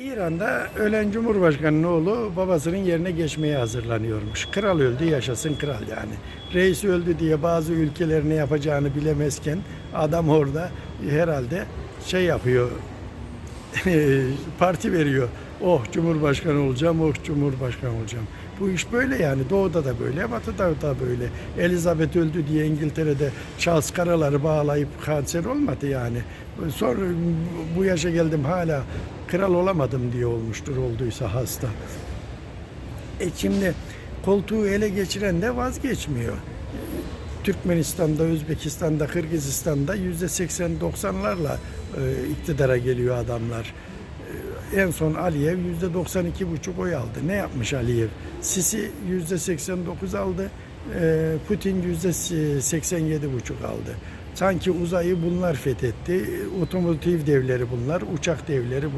İran'da ölen Cumhurbaşkanı'nın oğlu babasının yerine geçmeye hazırlanıyormuş. Kral öldü yaşasın kral yani. Reis öldü diye bazı ülkeler ne yapacağını bilemezken adam orada herhalde şey yapıyor parti veriyor. Oh Cumhurbaşkanı olacağım, oh Cumhurbaşkanı olacağım. Bu iş böyle yani. Doğuda da böyle, batıda da böyle. Elizabeth öldü diye İngiltere'de Charles Karaları bağlayıp kanser olmadı yani. Sonra bu yaşa geldim hala kral olamadım diye olmuştur olduysa hasta. E şimdi koltuğu ele geçiren de vazgeçmiyor. Türkmenistan'da, Özbekistan'da, Kırgızistan'da yüzde 80-90'larla e, iktidara geliyor adamlar. E, en son Aliyev yüzde 92 buçuk oy aldı. Ne yapmış Aliyev? Sisi yüzde 89 aldı. e, Putin yüzde 87 buçuk aldı. Sanki uzayı bunlar fethetti. Otomotiv devleri bunlar, uçak devleri bunlar.